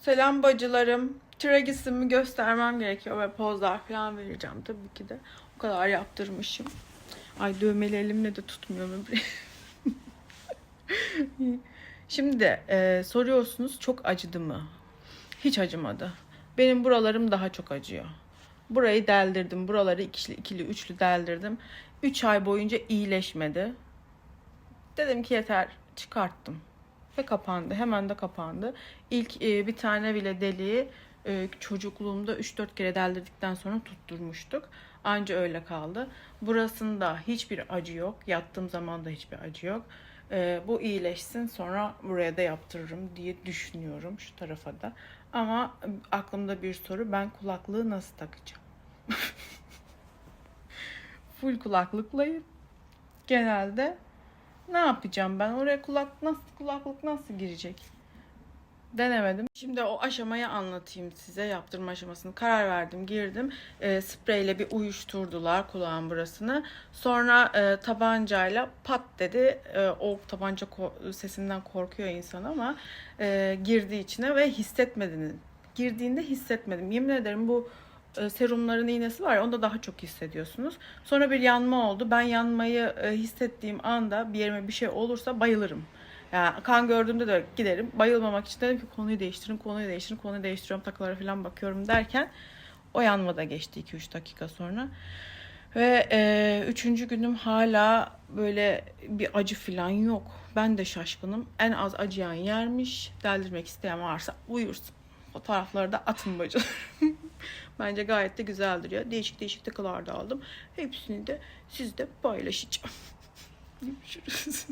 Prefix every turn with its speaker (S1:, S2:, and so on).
S1: Selam bacılarım. Tragisimi göstermem gerekiyor ve pozlar falan vereceğim tabii ki de. O kadar yaptırmışım. Ay dövmeli elimle de tutmuyor mu? Şimdi e, soruyorsunuz çok acıdı mı? Hiç acımadı. Benim buralarım daha çok acıyor. Burayı deldirdim. Buraları ikili, ikili üçlü deldirdim. 3 ay boyunca iyileşmedi. Dedim ki yeter çıkarttım. Ve kapandı. Hemen de kapandı. İlk e, bir tane bile deliği e, çocukluğumda 3-4 kere deldirdikten sonra tutturmuştuk. Anca öyle kaldı. Burasında hiçbir acı yok. Yattığım zaman da hiçbir acı yok. E, bu iyileşsin sonra buraya da yaptırırım diye düşünüyorum şu tarafa da. Ama e, aklımda bir soru ben kulaklığı nasıl takacağım? Full kulaklıklayım. Genelde ne yapacağım ben? Oraya kulak nasıl kulaklık nasıl girecek? Denemedim. Şimdi o aşamayı anlatayım size. Yaptırma aşamasını. Karar verdim, girdim. E, spreyle bir uyuşturdular kulağın burasını. Sonra e, tabancayla pat dedi. E, o tabanca ko- sesinden korkuyor insan ama e, girdi içine ve hissetmedin. Girdiğinde hissetmedim. Yemin ederim bu serumların iğnesi var ya onda daha çok hissediyorsunuz. Sonra bir yanma oldu. Ben yanmayı e, hissettiğim anda bir yerime bir şey olursa bayılırım. Yani kan gördüğümde de giderim. Bayılmamak için dedim ki konuyu değiştirin, konuyu değiştirin, konuyu değiştiriyorum, takılara falan bakıyorum derken o yanma da geçti 2-3 dakika sonra. Ve e, üçüncü günüm hala böyle bir acı falan yok. Ben de şaşkınım. En az acıyan yermiş. Deldirmek isteyen varsa buyursun. Fotoğrafları da atın bacılarım. Bence gayet de güzel duruyor. Değişik değişik takılar da aldım. Hepsini de sizle paylaşacağım. Görüşürüz.